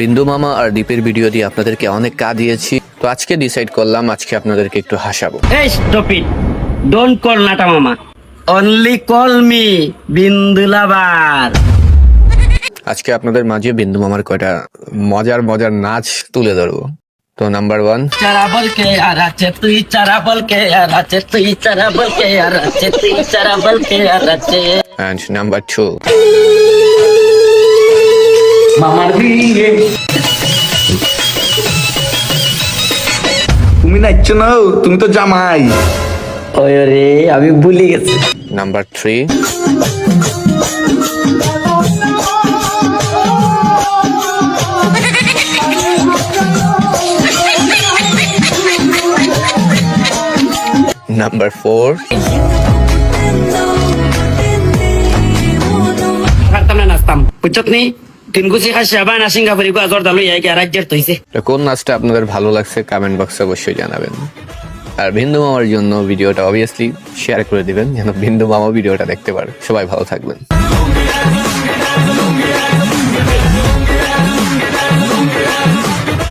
বিন্দু মামা আর দীপের ভিডিও দিয়ে আপনাদেরকে অনেক কা দিয়েছি তো আজকে ডিসাইড করলাম আজকে আপনাদেরকে একটু হাসাবো stop it. Don't call Nata Mama. Only call me Bindulabar. আজকে আপনাদের মাঝে বিন্দু মামার কয়টা মজার মজার নাচ তুলে ধরবো তো নাম্বার ওয়ান চারা বলকে আর আছে তুই চারা বলকে আর আছে তুই চারা বলকে আর আছে তুই চারা বলকে আর আছে অ্যান্ড নাম্বার টু মামার বিয়ে। তুমি নাচছো না তুমি তো জামাই। ওই রে আমি ভুলে গেছি। নাম্বার থ্রি নাম্বার ফোর পারতাম না নাচতাম বুঝছত নি তিন গুছি খাসি আবার না সিঙ্গাপুরি গো আজর দালু কোন নাচটা আপনাদের ভালো লাগছে কমেন্ট বক্সে অবশ্যই জানাবেন। আর বিন্দু মামার জন্য ভিডিওটা অবভিয়াসলি শেয়ার করে দিবেন, যেন বিন্দু মামা ভিডিওটা দেখতে পারে। সবাই ভালো থাকবেন।